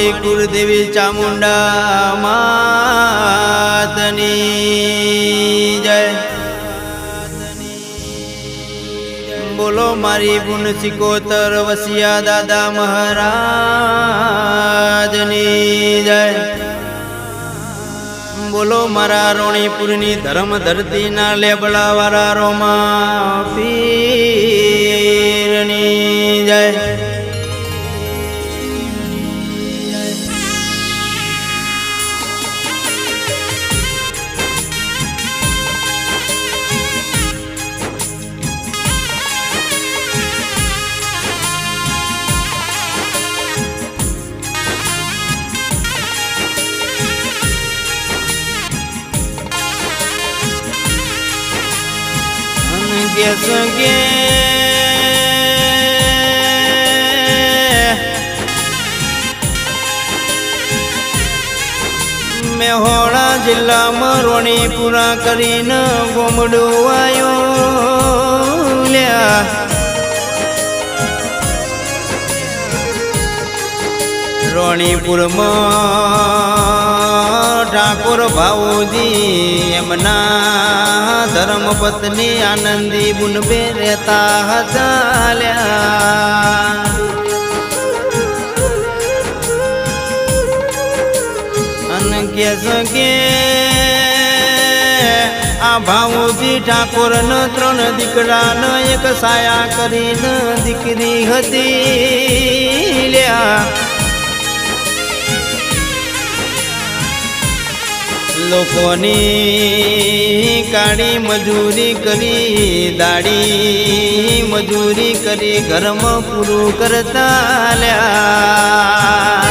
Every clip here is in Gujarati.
મારી કુળદેવી ચામુંડા માતની જય. બોલો મારી ગુણ સિકોતર વસિયા દાદા મહારાજની જય. બોલો મારા રોણીપુરની ધર્મ ધરતીના લેબડા વાળા રોમા પીરની જય. કે સંગે મેહોણા જિલ્લામાં રોણીપુરા કરીને ગોમડું આવ્યો લ્યા. રોણીપુરમાં ઠાકોર ભાઉજી એમના ધર્મ પત્ની આનંદી બુનબે રહેતા હતા લ્યા. અન કે સકે આ ભાઉજી ઠાકોર ન ત્રણ દીકરા ન એક સાયા કરીને દીકરી હતી લ્યા લોકોની કાળી મજૂરી કરી દાડી મજૂરી કરી, ઘરમાં પૂરું કરતા લ્યા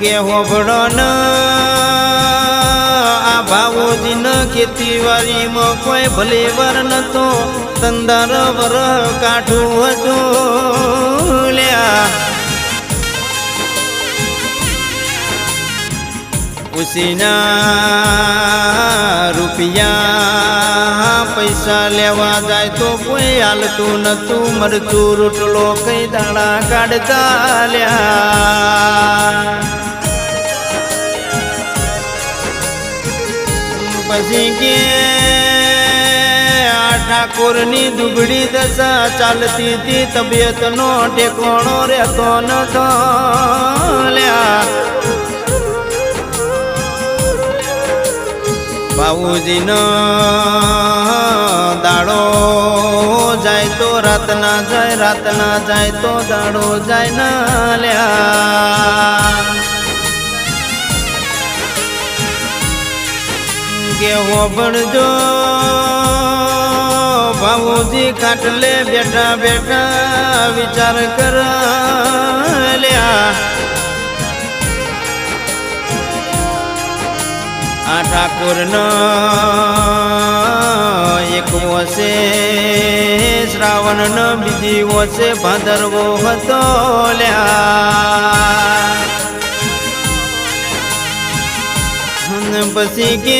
કે ન આ ભાવોજી ન ખેતીવાડીમાં કોઈ ભલે વર નતો, તંદર વર કાઠું હતું. ઉસીના રૂપિયા પૈસા લેવા જાય તો કોઈ હાલતું નતું. મરતું રોટલો કઈ દાણા કાઢતા લ્યા. પછી કે ઠાકોરની દુબળી દશા ચાલતી હતી. તબિયતનો ટેકોણો રહેતો નતો લ્યા. બાબુજીનો દાડો જાય તો રાત ના જાય રાત ના જાય તો દાડો જાય ના લ્યા. કેવો ભણજો બાબુજી ખાટલે બેઠા બેઠા વિચાર કર લ્યા. આ એક વસે શ્રાવણ ન બીજી વસે ભાદરવો હતો લ્યા પછી કે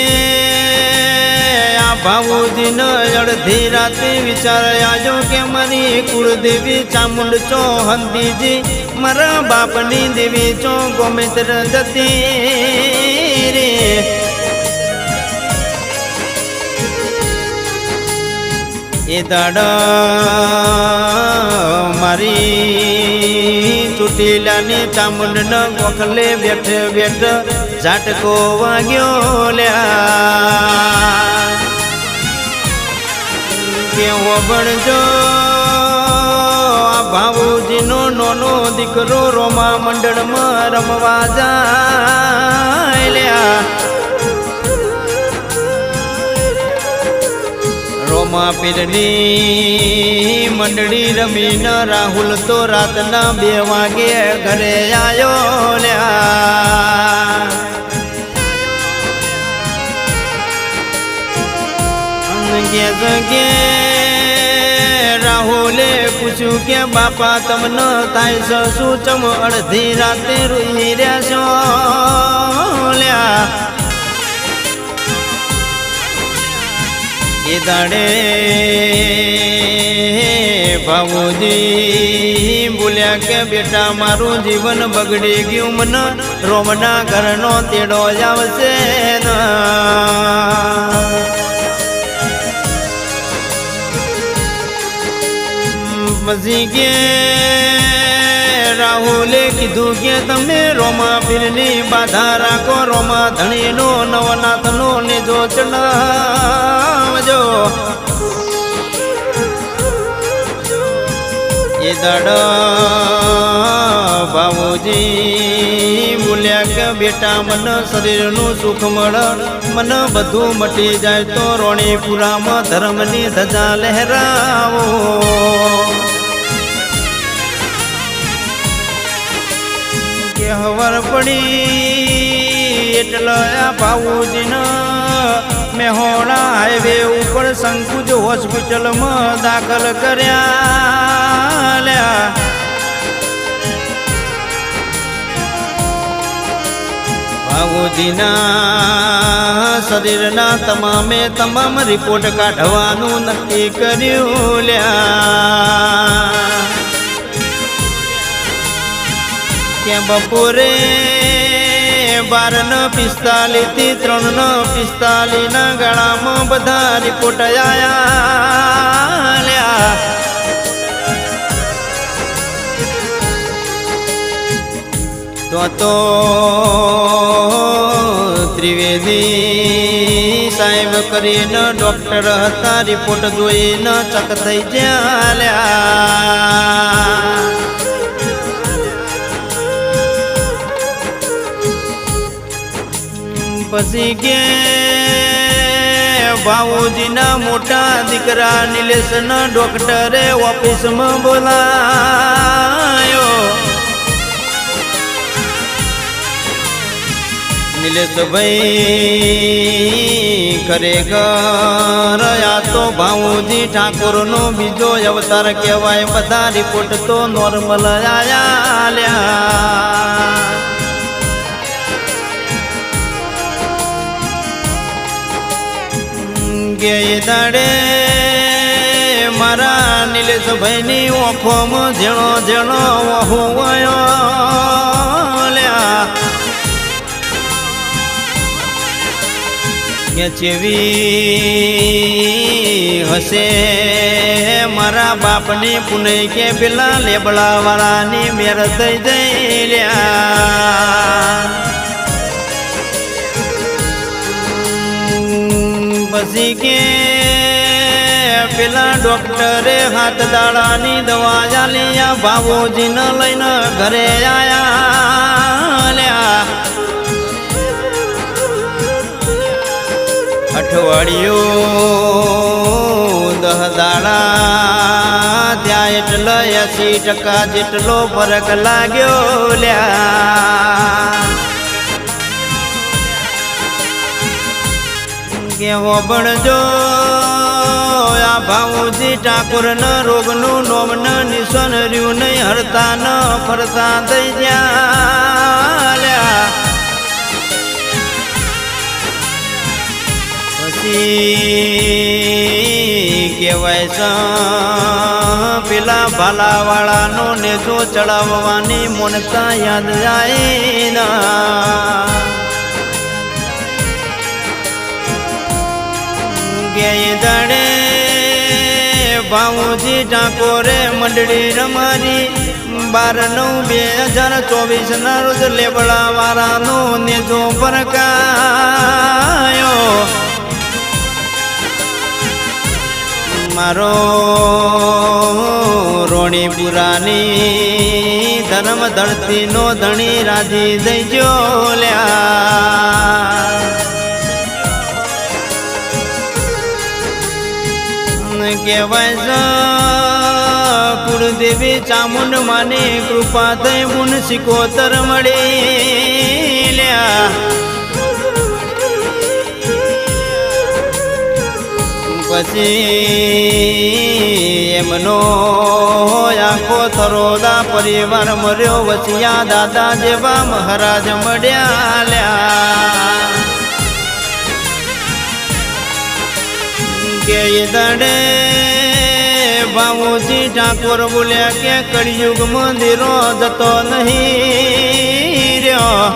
આ ભાવુજી ન અડધી રાતે વિચાર આજો કે મારી કુળદેવી ચામુંડ ચો હંતીજી મારા બાપની દેવી ચો ગોમિત્ર જતી રે એ દાડા મારી ચૂંટીલાની ચામુંડના ગોખલે બેઠ બેઠ ઝાટકો વાગ્યો લ્યા કેવો ભણજો ભાવુજીનો નોનો દીકરો રોમા મંડળમાં રમવા જાય લ્યા રોમા પીરની મંડળી રમીન રાહુલ તો રાતના બે વાગે ઘરે આવ્યો કે કે રાહુલે પૂછ્યું કે, બાપા, તમને થાય શું? ચમ અડધી રાતે રોઈ રહ્યા છો? લ્યા. એ દાડે. ભાવુજી બોલ્યા કે બેટા, મારું જીવન બગડી ગયું મન. રોમના ઘરનો તેડો જ આવશે પછી કે રાહુલે કીધું કે તમે રોમા પીરની બાધા રાખો. રોમા ધણીનો નવનાથનો ને જો ચણાવજો એ દડ બાબુજી, બોલ્યા કે બેટા, મન શરીરનું સુખ મળ. મન બધું મટી જાય તો રોણીપુરામાં ધર્મની ધજા લહેરાવો. હવર પડી એટલે બાબુજીને મેહોણા હાઈવે ઉપર સંકુજ હોસ્પિટલમાં દાખલ કર્યા લ્યા બાબુજીના શરીરના તમામે તમામ રિપોર્ટ કાઢવાનું નક્કી કર્યું લ્યા. કે બપોરે? બાર ન પિસ્તાલીસથી ત્રણ ન પિસ્તાલીસ ના ગળામાં બધા રિપોર્ટ આયા તો તો ત્રિવેદી સાહેબ કરીને ડોક્ટર હતા રિપોર્ટ જોઈને ચક થઈ જ્યાં પછી કે બાબુજીના મોટા દીકરા નિલેશના ડોક્ટરે ઓફિસમાં બોલાયો. નિલેશભાઈ ખરેખર આ તો ભાવુજી ઠાકોરનો બીજો અવતાર કહેવાય. બધા રિપોર્ટ તો નોર્મલ આયા કે દાડે મારા નિલેશભાઈની ઓખોમાં ઝેણો જણો વહુવાયો લ્યા. કે ચેવી હશે મારા બાપની પુને કે પેલા લેબડા વાળાની મેર થઈ જઈ લ્યા. પછી કે પેલા ડોક્ટરે હાથ દાડાની દવા ચાલ્યા બાબુજીને લઈને ઘરે આયા અઠવાડિયું દહ દાડા ત્યાં એટલે એસી ટકા જેટલો ફરક લાગ્યો, લ્યા. કેવો ભણજો આ ભાવુજી ઠાકોર ન રોગનું નોમ ન નિશન રહ્યું નહીં, હરતા ન ફરતા થઈ ગયા. પછી કહેવાય પેલા ભાલાવાળાનો ને જો ચડાવવાની મોનતા યાદ જાય ના. દાડે ભાવુજી ઠાકોરે મંડળી રમારી. બાર, નવ, બે હજાર ચોવીસ ના રોજ લેબડા વાળાનો નેજો પરકાયો મારો રોણીપુરાની ધર્મ ધરતીનો ધણી રાજી દઈજો લ્યા. કહેવાય છે કુળદેવી ચામુંડ માને કૃપા થઈ ગુણ શિકોતર મળી. પછી એમનો આખો થરોદા પરિવાર મર્યો. વસિયા દાદા જેવા મહારાજ મળ્યા લ્યા. કે દડે ઠાકોર બોલ્યા કે કળિયુગ મંદિરો જતો નહીં રહ્યો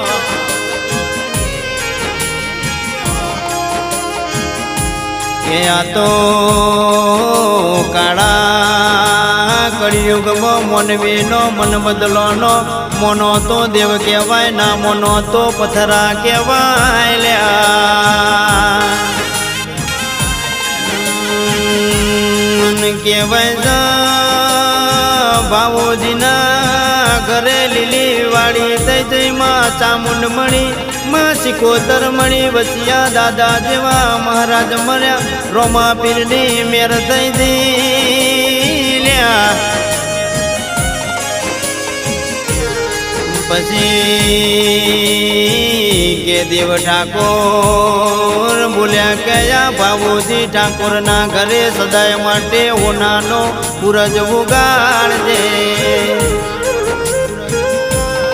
કે આ તો કાળા કળિયુગમાં મનવીનો મન બદલોનો મોનો તો દેવ કહેવાય ના મોનો તો પથરા કહેવાય લ્યા કહેવાય ભાવોજીના ઘરે લીલી વાળી જય જય માં ચામુંડ મણી, માં સિકોતર મણી, વસિયા દાદા જેવા મહારાજ મર્યા, રોમા પીરની મેર થઈ દીલ્યા પછી કે દેવ ઠાકોર બોલ્યા કયા ભાવુજી ઠાકોરના ઘરે સદાય માટે ઓનાનો પૂરજ ઉગાડજે.